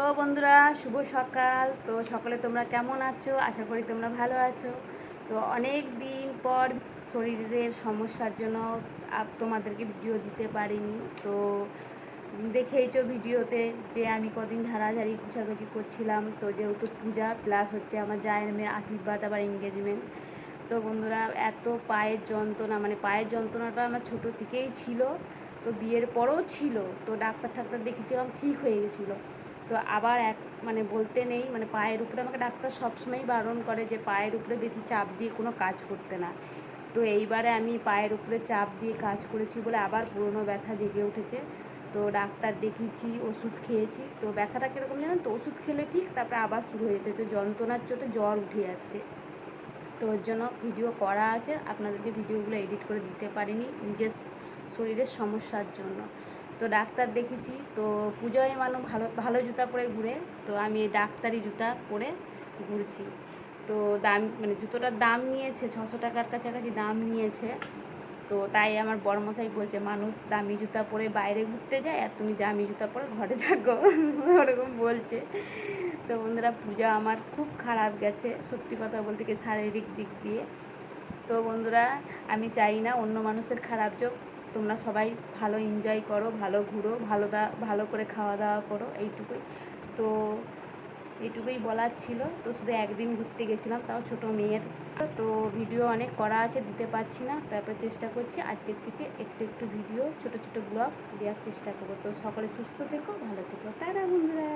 তো বন্ধুরা, শুভ সকাল। তো সকালে তোমরা কেমন আছো? আশা করি তোমরা ভালো আছো। তো অনেক দিন পর শরীরের সমস্যার জন্য তোমাদেরকে ভিডিও দিতে পারিনি। তো দেখেইছো ভিডিওতে যে আমি কদিন ঝাড়াঝাড়ি কুচাকুচি করছিলাম। তো যেহেতু পূজা প্লাস হচ্ছে আমার জায়ের মেয়ের আশীর্বাদ, আবার এঙ্গেজমেন্ট তো বন্ধুরা, এত পায়ের যন্ত্রণা মানে পায়ের যন্ত্রণাটা আমার ছোটো থেকেই ছিল। তো বিয়ের পরেও ছিল। তো ডাক্তার টাক্তার দেখেছিলাম ঠিক হয়ে গেছিল। তো আবার এক মানে বলতে নেই মানে পায়ের উপরে আমাকে ডাক্তার সবসময়ই বারণ করে যে পায়ের উপরে বেশি চাপ দিয়ে কোনো কাজ করতে না। তো এইবারে আমি পায়ের উপরে চাপ দিয়ে কাজ করেছি বলে আবার পুরনো ব্যথা জেগে উঠেছে। তো ডাক্তার দেখিয়েছি, ওষুধ খেয়েছি। তো ব্যথাটা কীরকম জানেন তো? ওষুধ খেলে ঠিক তারপরে আবার শুরু হয়ে যাচ্ছে। তো যন্ত্রণার চোটে জ্বর উঠে যাচ্ছে। তো ওর জন্য ভিডিও করা আছে। আপনাদেরকে ভিডিওগুলো এডিট করে দিতে পারিনি। নিজের শরীরের সমস্যার জন্য। তো ডাক্তার দেখেছি, তো পুজোয় মানুষ ভালো ভালো জুতা পরে ঘুরে, তো আমি ডাক্তারি জুতা পরে ঘুরছি। তো দাম মানে জুতোটার দাম নিয়েছে, ছশো টাকার কাছাকাছি দাম নিয়েছে। তো তাই আমার বড়মশাই বলছে, মানুষ দামি জুতা পরে বাইরে ঘুরতে যায় আর তুমি দামি জুতা পরে ঘরে থাকো। ওরকম বলছে। তো বন্ধুরা, পূজা আমার খুব খারাপ গেছে, সত্যি কথা বলতে কি শারীরিক দিক দিয়ে। তো বন্ধুরা, আমি চাই না অন্য মানুষের খারাপ যোগ তোমরা সবাই ভালো এনজয় করো, ভালো ঘুরো, ভালো দা, ভালো করে খাওয়া দাওয়া করো, এইটুকুই। তো এইটুকুই বলার ছিল। তো শুধু একদিন ঘুরতে গেছিলাম, তাও ছোট মেয়ের। তো ভিডিও অনেক করা আছে, দিতে পারছি না, তারপর চেষ্টা করছি আজকের থেকে একটু একটু ভিডিও ছোট ছোট ব্লগ দেওয়ার চেষ্টা করব। তো সকলে সুস্থ থেকো, ভালো থেকো। টাটা বন্ধুরা!